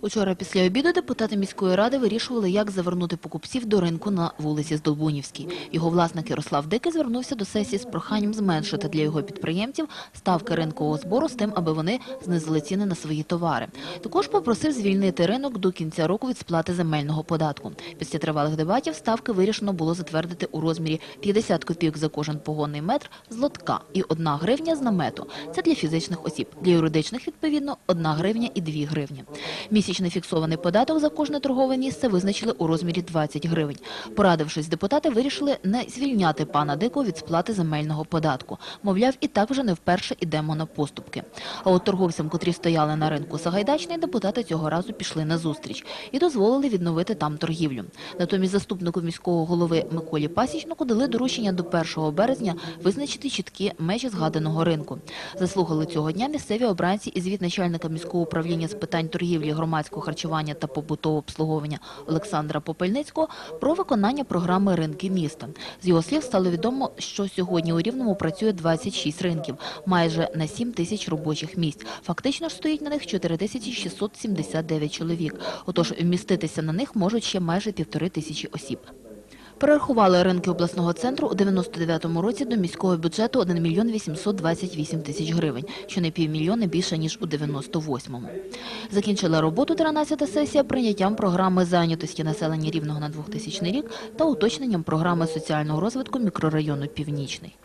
Учора після обіду депутати міської ради вирішували, як завернути покупців до ринку на вулиці Здолбунівській. Його власник Ярослав Дикий звернувся до сесії з проханням зменшити для його підприємців ставки ринкового збору з тим, аби вони знизили ціни на свої товари. Також попросив звільнити ринок до кінця року від сплати земельного податку. Після тривалих дебатів ставки вирішено було затвердити у розмірі 50 копійок за кожен погонний метр з лотка і 1 гривня з намету. Це для фізичних осіб. Для юридичних, відповідно, 1 гривня і 2 гривні. Місячний фіксований податок за кожне торгове місце визначили у розмірі 20 гривень. Порадившись, депутати вирішили не звільняти пана Дикого від сплати земельного податку. Мовляв, і так вже не вперше ідемо на поступки. А от торговцям, котрі стояли на ринку Сагайдачний, депутати цього разу пішли на зустріч і дозволили відновити там торгівлю. Натомість заступнику міського голови Миколі Пасічнику дали доручення до 1 березня визначити чіткі межі згаданого ринку. Заслухали цього дня місцеві обранці і звіт начальника міського управління з питань торгівлі, громадського харчування та побутового обслуговування Олександра Попельницького про виконання програми «Ринки міста». З його слів стало відомо, що сьогодні у Рівному працює 26 ринків, майже на 7 тисяч робочих місць. Фактично ж стоїть на них 4679 чоловік. Отож, вміститися на них можуть ще майже півтори тисячі осіб. Перерахували ринки обласного центру у 99-му році до міського бюджету 1 мільйон 828 тисяч гривень, що не півмільйона більше, ніж у 98-му. Закінчила роботу 13-та сесія прийняттям програми зайнятості населення Рівного на 2000 рік та уточненням програми соціального розвитку мікрорайону Північний.